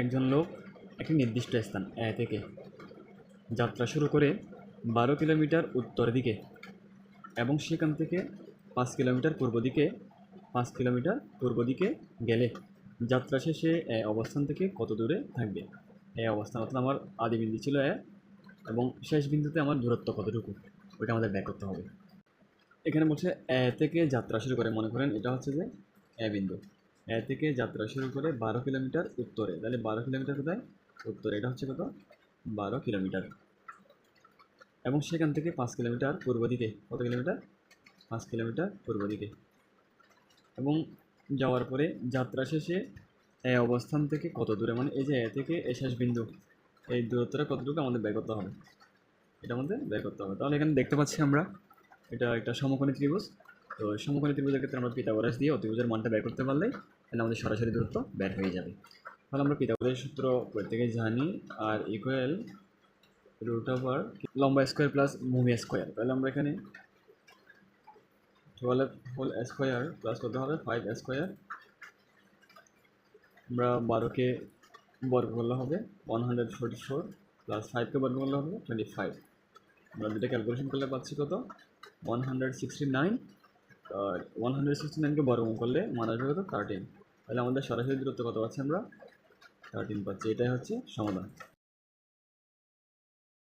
একজন লোক একটি নির্দিষ্ট স্থান, এ থেকে যাত্রা শুরু করে বারো কিলোমিটার উত্তর দিকে এবং সেখান থেকে পাঁচ কিলোমিটার পূর্ব দিকে, পাঁচ কিলোমিটার পূর্ব দিকে গেলে যাত্রা শেষে এ অবস্থান থেকে কত দূরে থাকবে? এ অবস্থান অর্থাৎ আমার আদি বিন্দু ছিল এ এবং শেষ বিন্দুতে আমার দূরত্ব কতটুকু? ওইটা আমাদের ব্যয় করতে হবে। এখানে বলছে এ থেকে যাত্রা শুরু করে, মনে করেন এটা হচ্ছে যে এ বিন্দু। এ থেকে যাত্রা শুরু করে বারো কিলোমিটার উত্তরে। তাহলে বারো কিলোমিটার কোথায়? উত্তরে। এটা হচ্ছে কত? বারো কিলোমিটার। এবং সেখান থেকে পাঁচ কিলোমিটার পূর্ব দিকে। কত কিলোমিটার? পাঁচ কিলোমিটার পূর্ব দিকে। এবং যাওয়ার পরে যাত্রা শেষে এই অবস্থান থেকে কত দূরে? মানে এই যে এ থেকে এ শেষ বিন্দু, এই দূরত্বটা কতটুকু আমাদের বের করতে হবে? এটা আমাদের বের করতে হবে। তাহলে এখানে দেখতে পাচ্ছি আমরা, এটা একটা সমকোণী ত্রিভুজ। তো সমকোণী ত্রিভুজের ক্ষেত্রে আমরা পিতাগোরাস দিয়ে অতিভুজের মানটা বের করতে পারলে তাহলে আমাদের সরাসরি দূরত্ব বের হয়ে যাবে। তাহলে আমরা পিতাগোরাসের সূত্র প্রত্যেকে জানি আর ইকুয়াল রুট ওভার লম্বা স্কোয়ার প্লাস ভূমি স্কোয়ার তাহলে আমরা এখানে টুয়েলভ হোল স্কোয়ার প্লাস করতে হবে? ফাইভ স্কোয়ার আমরা বারোকে বর্গ করলে হবে one hundred forty four plus ফাইভকে বর্গ করলে হবে টোয়েন্টি ফাইভ আমরা যেটা ক্যালকুলেশন করলে পাচ্ছি কত? One hundred sixty nine one hundred sixty নাইনকে বর্গমূল করলে মান আসবে কত থার্টিন তাহলে আমাদের সরাসরি দূরত্ব কত পাচ্ছি আমরা? থার্টিন পাচ্ছি। এটাই হচ্ছে সমাধান।